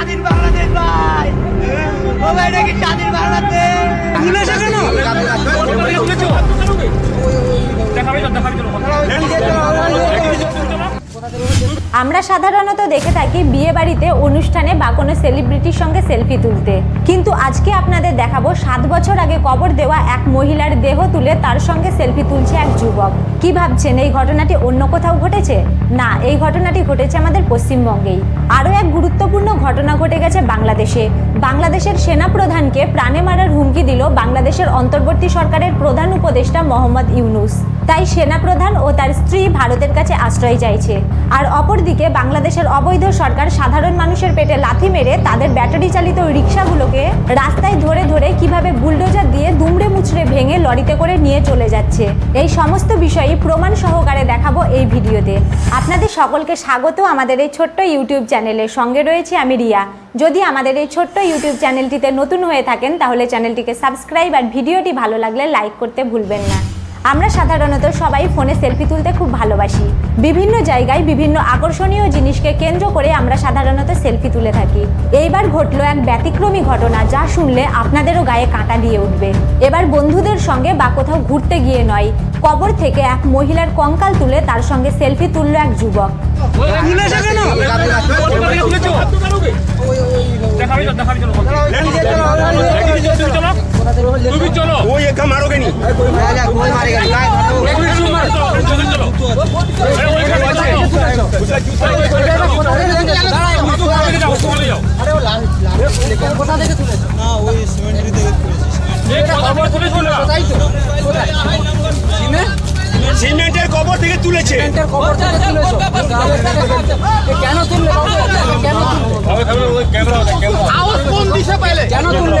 স্বাধীন বাংলাদেশ ভাই ও ভাই এটা কি স্বাধীন বাংলাদেশ তুলেছে কেন আমরা সাধারণত দেখে থাকি বিয়ে বাড়িতে, অনুষ্ঠানে বা কোনো সেলিব্রিটির সঙ্গে সেলফি তুলতে। কিন্তু আজকে আপনাদের দেখাবো, সাত বছর আগে কবর দেওয়া এক মহিলার দেহ তুলে তার সঙ্গে সেলফি তুলছে এক যুবক। কি ভাবছেন, এই ঘটনাটি অন্য কোথাও ঘটেছে? না, এই ঘটনাটি ঘটেছে আমাদের পশ্চিমবঙ্গেই। আরও এক গুরুত্বপূর্ণ ঘটনা ঘটে গেছে বাংলাদেশে। বাংলাদেশের সেনাপ্রধানকে প্রাণে মারার হুমকি দিল বাংলাদেশের অন্তর্বর্তী সরকারের প্রধান উপদেষ্টা মোহাম্মদ ইউনুস। তাই সেনাপ্রধান ও তার স্ত্রী ভারতের কাছে আশ্রয় চাইছে। আর অপরদিকে বাংলাদেশের অবৈধ সরকার সাধারণ মানুষের পেটে লাথি মেরে তাদের ব্যাটারি চালিত রিক্সাগুলোকে রাস্তায় ধরে ধরে কীভাবে বুলডোজার দিয়ে দুমড়ে মুচড়ে ভেঙে লরিতে করে নিয়ে চলে যাচ্ছে। এই সমস্ত বিষয়ই প্রমাণ সহকারে দেখাবো এই ভিডিওতে। আপনাদের সকলকে স্বাগত আমাদের এই ছোট্ট ইউটিউব চ্যানেলের সঙ্গে রয়েছে আমি রিয়া। যদি আমাদের এই ছোট্ট ইউটিউব চ্যানেলটিতে নতুন হয়ে থাকেন, তাহলে চ্যানেলটিকে সাবস্ক্রাইব আর ভিডিওটি ভালো লাগলে লাইক করতে ভুলবেন না। আমরা সাধারণত সবাই ফোনে সেলফি তুলতে খুব ভালোবাসি। বিভিন্ন জায়গায় বিভিন্ন আকর্ষণীয় জিনিসকে কেন্দ্র করে আমরা সাধারণত সেলফি তুলে থাকি। এইবার ঘটলো এক ব্যতিক্রমী ঘটনা যা শুনলে আপনাদেরও গায়ে কাঁটা দিয়ে উঠবে। এবার বন্ধুদের সঙ্গে বা কোথাও ঘুরতে গিয়ে নয় কবর থেকে এক মহিলার কঙ্কাল তুলে তার সঙ্গে সেলফি তুললো এক যুবক। কেন ওই একা মারোগে নি সিমেন্টের কবর থেকে তুলেছে কেন তুললে? কেন তুললে? কেন তুললে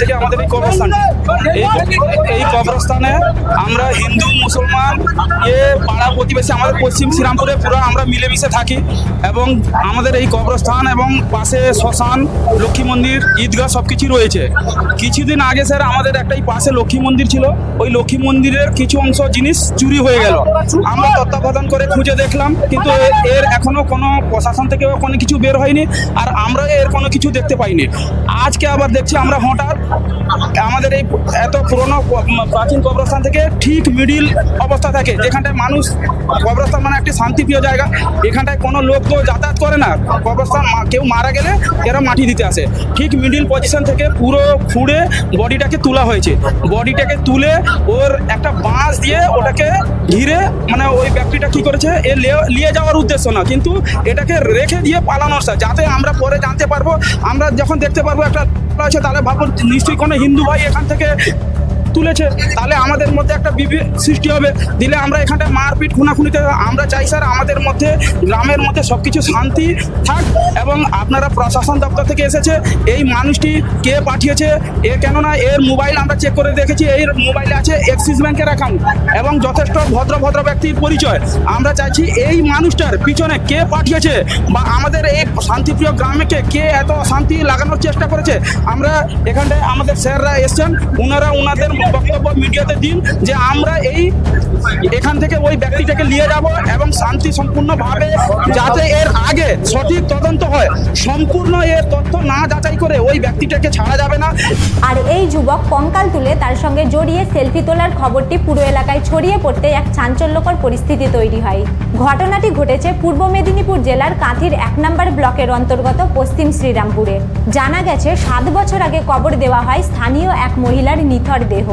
থেকে আমাদের এই কবরস্থান। এই কবরস্থানে আমরা হিন্দু, মুসলমান, এ পাড়া প্রতিবেশী আমাদের পশ্চিম শ্রীরামপুরে পুরো আমরা মিলেমিশে থাকি এবং আমাদের এই কবরস্থান এবং পাশে শ্মশান, লক্ষ্মী মন্দির, ঈদগাহ সব কিছু রয়েছে। কিছুদিন আগে স্যার আমাদের একটা এই পাশে লক্ষ্মী মন্দির ছিল। ওই লক্ষ্মী মন্দিরের কিছু অংশ জিনিস চুরি হয়ে গেল। আমরা তত্ত্বাবধান করে খুঁজে দেখলাম, কিন্তু এর এখনও কোনো প্রশাসন থেকে কোনো কিছু বের হয়নি, আর আমরা এর কোনো কিছু দেখতে পাইনি। আজকে আবার দেখছি আমরা হঠাৎ আমাদের এই এত পুরনো প্রাচীন কবরস্থান থেকে ঠিক মিডিল অবস্থা থাকে, যেখানটায় মানুষ, কবরস্থান মানে একটি শান্তিপ্রিয় জায়গা। এখানটায় কোনো লোক তো যাতায়াত করে না। কবরস্থান কেউ মারা গেলে এরা মাটি দিতে আসে। ঠিক মিডিল পজিশন থেকে পুরো খুঁড়ে বডিটাকে তোলা হয়েছে। বডিটাকে তুলে ওর একটা বাঁশ দিয়ে ওটাকে ঘিরে মানে ওই ব্যক্তিটা কি করেছে? এ নিয়ে যাওয়ার উদ্দেশ্য না, কিন্তু এটাকে রেখে দিয়ে পালানোর যাতে আমরা পরে জানতে পারব। আমরা যখন দেখতে পারব একটা আছে তাহলে ভাবুন নিশ্চয়ই কোনো হিন্দু ভাই এখান থেকে তুলেছে, তাহলে আমাদের মধ্যে একটা বিভেদ সৃষ্টি হবে। দিলে আমরা এখানটা মারপিট, খুনাখুনিতে, আমরা চাই স্যার আমাদের মধ্যে, গ্রামের মধ্যে সব কিছু শান্তি থাক এবং আপনারা প্রশাসন দপ্তর থেকে এসেছে, এই মানুষটি কে পাঠিয়েছে, এ কেননা এর মোবাইল আমরা চেক করে দেখেছি এর মোবাইলে আছে এক্সিস ব্যাংকের অ্যাকাউন্ট এবং যথেষ্ট ভদ্র ভদ্র ব্যক্তির পরিচয়। আমরা চাইছি এই মানুষটার পিছনে কে পাঠিয়েছে বা আমাদের এই শান্তিপ্রিয় গ্রামেকে কে এত শান্তি লাগানোর চেষ্টা করেছে? আমরা এখানটায় আমাদের স্যাররা এসছেন, ওনারা ওনাদের বক্তব্য মিডিয়াতে দিন যে আমরা এই এখান থেকে ওই ব্যক্তিটাকে নিয়ে যাব এবং শান্তি সম্পূর্ণভাবে যাতে এর আগে সঠিক তদন্ত হয়। সম্পূর্ণ এর তথ্য না যাচাই করে ওই ব্যক্তিটাকে ছাড়া যাবে না। আর এই যুবক কঙ্কাল তুলে তার সঙ্গে জড়িয়ে সেলফি তোলার খবরটি পুরো এলাকায় ছড়িয়ে পড়তে এক চাঞ্চল্যকর পরিস্থিতি তৈরি হয়। ঘটনাটি ঘটেছে পূর্ব মেদিনীপুর জেলার কাঁথির এক নম্বর ব্লকের অন্তর্গত পশ্চিম শ্রীরামপুরে। জানা গেছে, সাত বছর আগে কবর দেওয়া হয় স্থানীয় এক মহিলার নিথর দেহ।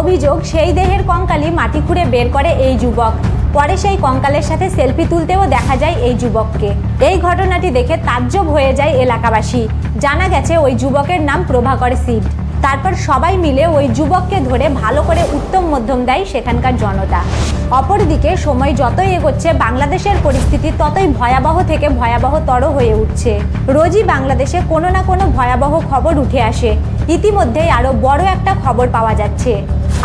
অভিযোগ, সেই দেহের কঙ্কালি মাটি খুঁড়ে বের করে এই যুবক। পরে সেই কঙ্কালের সাথে সেলফি তুলতেও দেখা যায় এই যুবককে। এই ঘটনাটি দেখে তাজ্জব হয়ে যায় এলাকাবাসী। জানা গেছে, ওই যুবকের নাম প্রভাকর সিড। তারপর সবাই মিলে ওই যুবককে ধরে ভালো করে উত্তম মধ্যম দেয় সেখানকার জনতা। অপরদিকে সময় যতই এগোচ্ছে, বাংলাদেশের পরিস্থিতি ততই ভয়াবহ থেকে ভয়াবহতর হয়ে উঠছে। রোজই বাংলাদেশে কোনো না কোনো ভয়াবহ খবর উঠে আসে। ইতিমধ্যেই আরও বড় একটা খবর পাওয়া যাচ্ছে।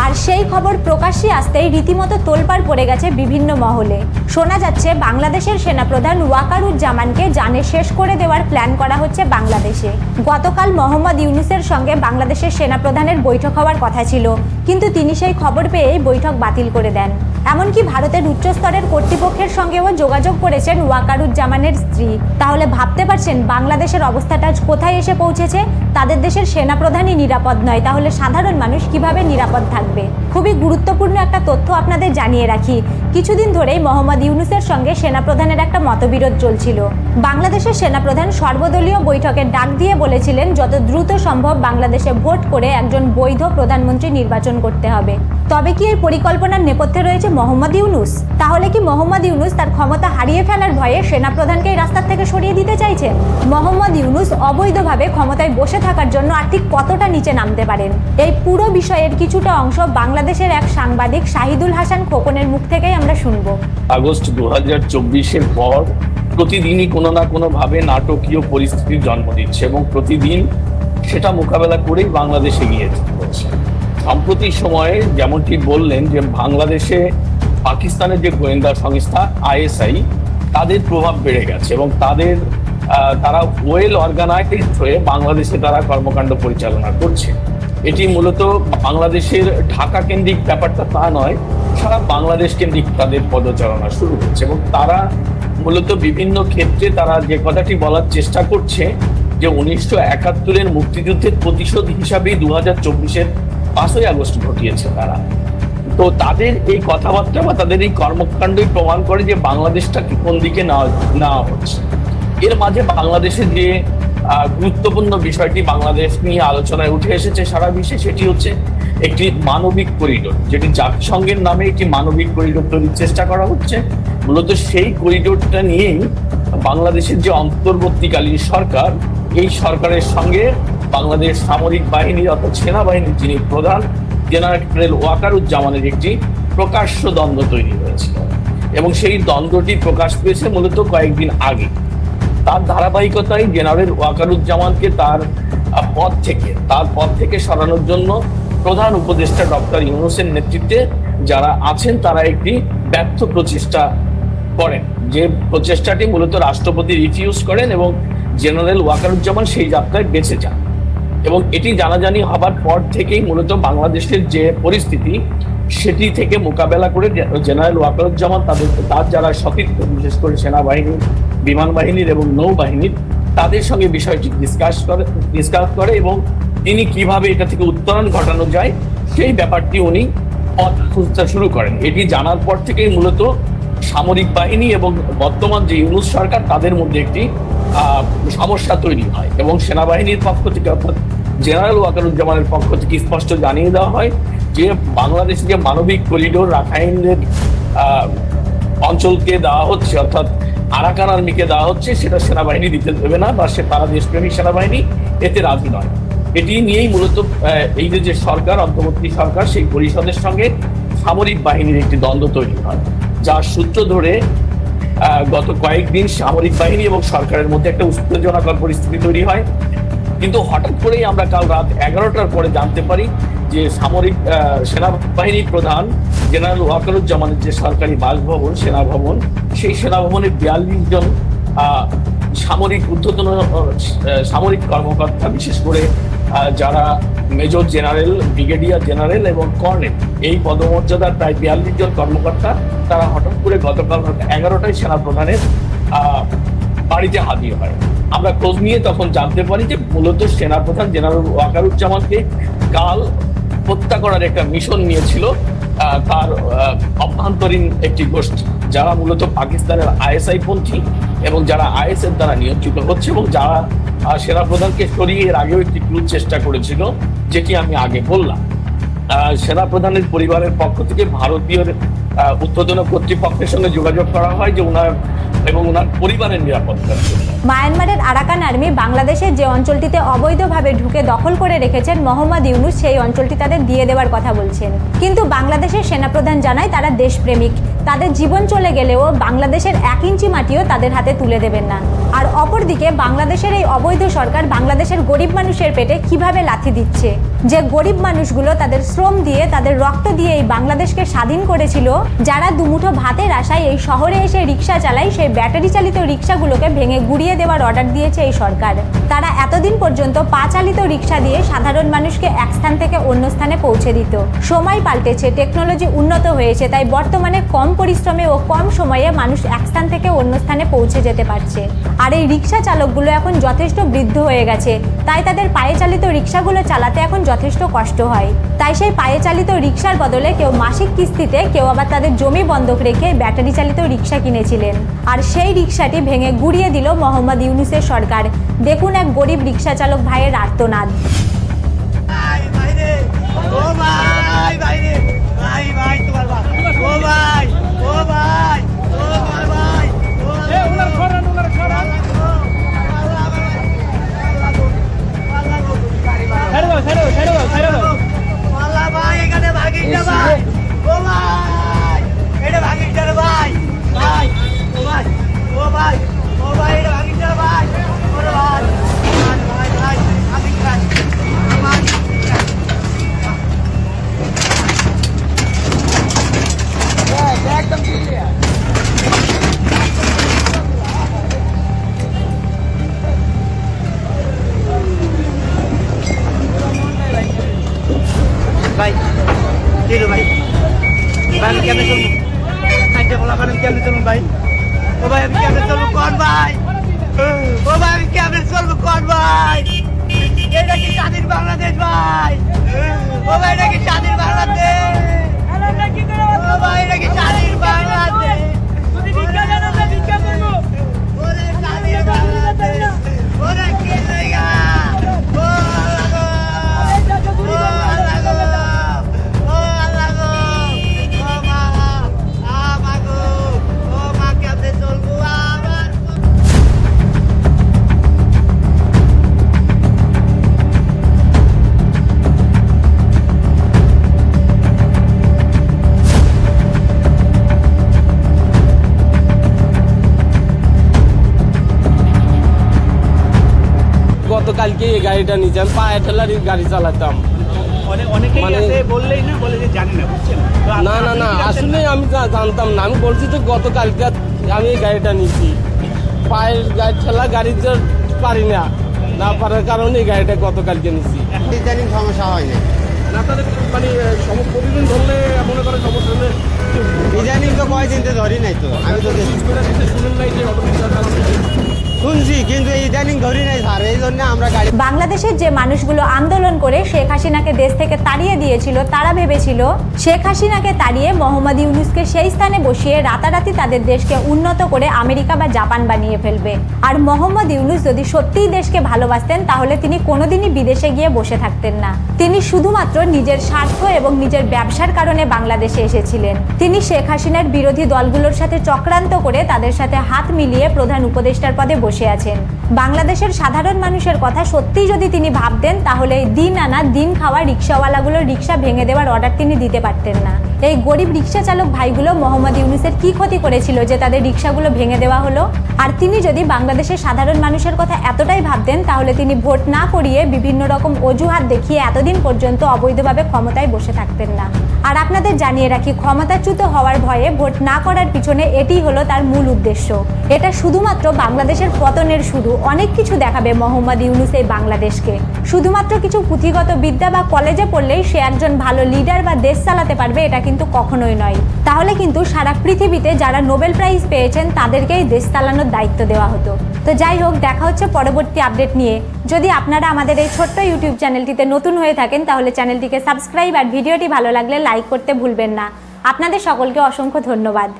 আর সেই খবর প্রকাশ্যে আসতেই রীতিমতো তোলপাড় পড়ে গেছে বিভিন্ন মহলে। শোনা যাচ্ছে, বাংলাদেশের সেনাপ্রধান ওয়াকারুজ্জামানকে জানে শেষ করে দেওয়ার প্ল্যান করা হচ্ছে বাংলাদেশে। গতকাল মোহাম্মদ ইউনুসের সঙ্গে বাংলাদেশের সেনাপ্রধানের বৈঠক হওয়ার কথা ছিল, কিন্তু তিনি সেই খবর পেয়েই বৈঠক বাতিল করে দেন। এমনকি ভারতের উচ্চস্তরের কর্তৃপক্ষের সঙ্গেও যোগাযোগ করেছেন ওয়াকারুজ্জামানের স্ত্রী। তাহলে ভাবতে পারছেন বাংলাদেশের অবস্থাটা কোথায় এসে পৌঁছেছে? তাদের দেশের সেনাপ্রধানই নিরাপদ নয়, তাহলে সাধারণ মানুষ কীভাবে নিরাপদ থাকবে? খুবই গুরুত্বপূর্ণ একটা তথ্য আপনাদের জানিয়ে রাখি। কিছুদিন ধরেই মোহাম্মদ ইউনুসের সঙ্গে সেনাপ্রধানের একটা মতবিরোধ চলছিল। বাংলাদেশের সেনাপ্রধান সর্বদলীয় বৈঠকে ডাক দিয়ে বলেছিলেন, যত দ্রুত সম্ভব বাংলাদেশে ভোট করে একজন বৈধ প্রধানমন্ত্রী নির্বাচন করতে হবে। তবে কি এর পরিকল্পনার নেপথ্যে রয়েছে মোহাম্মদ ইউনুস? তাহলে কি মোহাম্মদ ইউনুস তার ক্ষমতা হারিয়ে ফেলার ভয়ে সেনাপ্রধানকে এই রাস্তার থেকে সরিয়ে দিতে চাইছে? মোহাম্মদ ইউনুস অবৈধভাবে ক্ষমতায় বসে থাকার জন্য আর ঠিক কতটা নিচে নামতে পারেন? এই পুরো বিষয়ের কিছুটা অংশ বাংলাদেশের এক সাংবাদিক শাহিদুল হাসান খোকনের মুখ থেকেই আমরা শুনব। আগস্ট দু হাজার চব্বিশের পর প্রতিদিনই কোনো না কোনো ভাবে নাটকীয় পরিস্থিতির জন্ম দিচ্ছে এবং প্রতিদিন সেটা মোকাবেলা করেই বাংলাদেশ এগিয়ে চলছে সাম্প্রতিক সময়ে যেমনটি বললেন যে বাংলাদেশে পাকিস্তানের যে গোয়েন্দা সংস্থা আইএসআই, তাদের প্রভাব বেড়ে গেছে এবং তাদের তারা ওয়েল অর্গানাইজড হয়ে বাংলাদেশে তারা কর্মকাণ্ড পরিচালনা করছে। এটি মূলত বাংলাদেশের ঢাকা কেন্দ্রিক ব্যাপারটা তা নয়, সারা বাংলাদেশ কেন্দ্রিক তাদের পদচারণা শুরু হচ্ছে এবং তারা মূলত বিভিন্ন ক্ষেত্রে তারা যে কথাটি বলার চেষ্টা করছে যে উনিশশো একাত্তরের মুক্তিযুদ্ধের প্রতিশোধ হিসাবেই দু হাজার চব্বিশের পাঁচই আগস্ট ঘটিয়েছে তারা। তো তাদের এই কথাবার্তা বা তাদের এই কর্মকাণ্ডই প্রমাণ করে যে বাংলাদেশটাকে কোন দিকে নেওয়া হচ্ছে। এর মাঝে বাংলাদেশের যে গুরুত্বপূর্ণ বিষয়টি বাংলাদেশ নিয়ে আলোচনায় উঠে এসেছে সারা বিশ্বে, সেটি হচ্ছে একটি মানবিক করিডোর, যেটি জাতিসংঘের নামে একটি মানবিক করিডোর তৈরির চেষ্টা করা হচ্ছে। মূলত সেই করিডোরটা নিয়েই বাংলাদেশের যে অন্তর্বর্তীকালীন সরকার, এই সরকারের সঙ্গে বাংলাদেশ সামরিক বাহিনীর অর্থাৎ সেনাবাহিনীর যিনি প্রধান, জেনারেল ওয়াকারুজ্জামানের একটি প্রকাশ্য দ্বন্দ্ব তৈরি হয়েছিল। এবং সেই দ্বন্দ্বটি প্রকাশ পেয়েছে মূলত কয়েকদিন আগে। তার ধারাবাহিকতায় জেনারেল ওয়াকারুজ্জামানকে তার পদ থেকে, তার পদ থেকে সরানোর জন্য প্রধান উপদেষ্টা ডক্টর ইউনুসের নেতৃত্বে যারা আছেন, তারা একটি ব্যর্থ প্রচেষ্টা করেন। যে প্রচেষ্টাটি মূলত রাষ্ট্রপতি রিফিউজ করেন এবং জেনারেল ওয়াকারুজ্জামান সেই যাত্রায় বেঁচে যান। এবং এটি জানাজানি হবার পর থেকেই মূলত বাংলাদেশের যে পরিস্থিতি, সেটি থেকে মোকাবেলা করে জেনারেল ওয়াকারুজ্জামান তাদের তার যারা সতীর্থ, বিশেষ করে সেনাবাহিনী, বিমান বাহিনীর এবং নৌবাহিনীর, তাদের সঙ্গে বিষয়টি ডিসকাস করে ডিসকাস করে এবং তিনি কীভাবে এটা থেকে উত্তরণ ঘটানো যায়, সেই ব্যাপারটি উনি খুঁজতে শুরু করেন। এটি জানার পর থেকেই মূলত সামরিক বাহিনী এবং বর্তমান যে ইউনুস সরকার, তাদের মধ্যে একটি সমস্যা তৈরি হয় এবং সেনাবাহিনীর পক্ষ থেকে অর্থাৎ জেনারেল ওয়াকারুজ্জামানের পক্ষ থেকে স্পষ্ট জানিয়ে দেওয়া হয় যে বাংলাদেশে যে মানবিক করিডোর রাখাইনের অঞ্চলকে দেওয়া হচ্ছে, অর্থাৎ আরাকান আর্মিকে দেওয়া হচ্ছে, সেটা সেনাবাহিনী দিতে দেবে না বা সে তারা দেশপ্রেমী সেনাবাহিনী এতে রাজি নয়। এটি নিয়েই মূলত এই যে সরকার, অন্তর্বর্তী সরকার, সেই পরিষদের সঙ্গে সামরিক বাহিনীর একটি দ্বন্দ্ব তৈরি হয়, যার সূত্র ধরে গত কয়েকদিন সামরিক বাহিনী এবং সরকারের মধ্যে একটা উত্তেজনাকর পরিস্থিতি তৈরি হয়। কিন্তু হঠাৎ করেই আমরা কাল রাত এগারোটার পরে জানতে পারি যে সামরিক সেনাবাহিনী প্রধান জেনারেল ওয়াকারুজ্জামানের যে সরকারি বাসভবন, সেনাভবন, সেই সেনা ভবনে বিয়াল্লিশ জন সামরিক ঊর্ধ্বতন সামরিক কর্মকর্তা, বিশেষ করে যারা মেজর জেনারেল, ব্রিগেডিয়ার জেনারেল এবং কর্নেল, এই পদমর্যাদার প্রায় বিয়াল্লিশ জন কর্মকর্তা, তারা হঠাৎ করে গতকাল এগারোটায় সেনা প্রধানের বাড়িতে হাজির হয়। আমরা খোঁজ নিয়ে তখন জানতে পারি যে মূলত সেনাপ্রধান জেনারেল ওয়াকারুজ্জামানকে কাল হত্যা করার একটা মিশন নিয়েছিল তার অভ্যন্তরীণ একটি গোষ্ঠী, যারা মূলত পাকিস্তানের আইএসআই পন্থী এবং যারা আইএস এর দ্বারা নিয়ন্ত্রিত হচ্ছে এবং যারা সেনাপ্রধানকে সরিয়ে এর আগেও একটি ক্রুজ চেষ্টা করেছিল, যেটি আমি আগে বললাম। সেনাপ্রধানের পরিবারের পক্ষ থেকে ভারতীয় উত্তেজনা কর্তৃপক্ষের সঙ্গে যোগাযোগ করা হয় যে ওনার এবং ওনার পরিবারের নিরাপত্তার জন্য মায়ানমারের আরাকান আর্মি বাংলাদেশের যে অঞ্চলটিতে অবৈধভাবে ঢুকে দখল করে রেখেছেন মোহাম্মদ ইউনুস, সেই অঞ্চলটি তাদের দিয়ে দেওয়ার কথা বলছেন। কিন্তু বাংলাদেশের সেনাপ্রধান জানায় তারা দেশপ্রেমিক। তাদের জীবন চলে গেলেও বাংলাদেশের এক ইঞ্চি মাটিও তাদের হাতে তুলে দেবেন না। আর অপরদিকে বাংলাদেশের এই অবৈধ সরকার বাংলাদেশের গরিব মানুষের পেটে কীভাবে লাথি দিচ্ছে? যে গরিব মানুষগুলো তাদের শ্রম দিয়ে, তাদের রক্ত দিয়ে এই বাংলাদেশকে স্বাধীন করেছিল, যারা দুমুঠো ভাতের আশায় এই শহরে এসে রিক্সা চালায়, সেই ব্যাটারি চালিত রিক্সাগুলোকে ভেঙে গুড়িয়ে দেওয়ার অর্ডার দিয়েছে এই সরকার। তারা এতদিন পর্যন্ত পা চালিত রিক্সা দিয়ে সাধারণ মানুষকে এক স্থান থেকে অন্য স্থানে পৌঁছে দিত। সময় পাল্টেছে টেকনোলজি উন্নত হয়েছে, তাই বর্তমানে কম পরিশ্রমে ও কম সময়ে মানুষ এক স্থান থেকে অন্য স্থানে পৌঁছে যেতে পারছে। আর এই রিক্সা চালকগুলো এখন যথেষ্ট বৃদ্ধ হয়ে গেছে। তাই তাদের পায়ে চালিত রিক্সাগুলো চালাতে এখন যথেষ্ট কষ্ট হয়। তাই সেই পায়ে চালিত রিক্সার বদলে কেউ মাসিক কিস্তিতে কেউ আবার তাদের জমি বন্ধক রেখে ব্যাটারি চালিত রিক্সা কিনেছিলেন। আর সেই রিক্সাটি ভেঙে গুড়িয়ে দিল মোহাম্মদ ইউনুসের সরকার। দেখুন এক গরিব রিক্সা চালক ভাইয়ের আর্তনাদ। বাংলাদেশ ভাই। ও ভাই নাকি স্বাধীন বাংলাদেশ? ও ভাই নাকি স্বাধীন বাংলাদেশ? গতকালকে এই গাড়িটা নিয়েছি আমি পায়ে ঠেলার গাড়ি চালাতাম। অনেকেই মানে- না বলে যে জানি না না না না আসলে আমি জানতাম না আমি বলছি তো গতকালকে আমি এই গাড়িটা নিয়েছি। পায়ের গাড়ি ঠেলা গাড়ি যে পারি না না পারার কারণে এই গাড়িটা গতকালকে নিয়েছি। ইদানিং সমস্যা হয় না। মানে সম- প্রতিদিন ধরলে মনে করে সমস্যা হলে ইদানিং তো কয়দিন তো ধরি নাই তো আমি তো। শুনেন নাই যে বাংলাদেশের যে মানুষগুলো আন্দোলন করে শেখ হাসিনাকে দেশ থেকে তাড়িয়ে দিয়েছিল, তারা ভেবেছিল শেখ হাসিনাকে তাড়িয়ে মোহাম্মদ ইউনুসকে সেই স্থানে বসিয়ে রাতারাতি তাদের দেশকে উন্নত করে আমেরিকা বা জাপান বানিয়ে ফেলবে। আর মোহাম্মদ ইউনুস যদি সত্যিই দেশকে ভালোবাসতেন, তাহলে তিনি কোনোদিনই বিদেশে গিয়ে বসে থাকতেন না। তিনি শুধুমাত্র নিজের স্বার্থ এবং নিজের ব্যবসার কারণে বাংলাদেশে এসেছিলেন। তিনি শেখ হাসিনার বিরোধী দলগুলোর সাথে চক্রান্ত করে তাদের সাথে হাত মিলিয়ে প্রধান উপদেষ্টার পদে বসে আছেন। বাংলাদেশের সাধারণ মানুষের কথা সত্যিই যদি তিনি ভাবতেন, তাহলে দিন আনা দিন খাওয়া রিক্সাওয়ালাগুলোর রিক্সা ভেঙে দেওয়ার অর্ডার তিনি দিতে পারতেন না। এই গরিব রিক্সা চালক ভাইগুলো মোহাম্মদ ইউনুসের কি ক্ষতি করেছিল যে তাদের রিক্সাগুলো ভেঙে দেওয়া হলো? আর তিনি যদি বাংলাদেশের সাধারণ মানুষের কথা এতটাই ভাবতেন, তাহলে তিনি ভোট না করিয়ে বিভিন্ন রকম অজুহাত দেখিয়ে এতদিন পর্যন্ত অবৈধভাবে ক্ষমতায় বসে থাকতেন না। আর আপনাদের জানিয়ে রাখি, ক্ষমতাচ্যুত হওয়ার ভয়ে ভোট না করার পিছনে এটি হলো তার মূল উদ্দেশ্য। এটা শুধুমাত্র বাংলাদেশের পতনের শুরু। অনেক কিছু দেখাবে মোহাম্মদ ইউনুস এই বাংলাদেশকে। শুধুমাত্র কিছু পুঁথিগত বিদ্যা বা কলেজে পড়লেই সে একজন ভালো লিডার বা দেশ চালাতে পারবে, এটা কিন্তু কখনোই নয়। তাহলে কিন্তু সারা পৃথিবীতে যারা নোবেল প্রাইজ পেয়েছেন, তাদেরকেই দেশ চালানোর দায়িত্ব দেওয়া হতো। তো যাই হোক, দেখা হচ্ছে পরবর্তী আপডেট নিয়ে। যদি আপনারা আমাদের এই ছোট্ট ইউটিউব চ্যানেলটিতে নতুন হয়ে থাকেন, তাহলে চ্যানেলটিকে সাবস্ক্রাইব আর ভিডিওটি ভালো লাগলে লাইক করতে ভুলবেন না। আপনাদের সকলকে অসংখ্য ধন্যবাদ।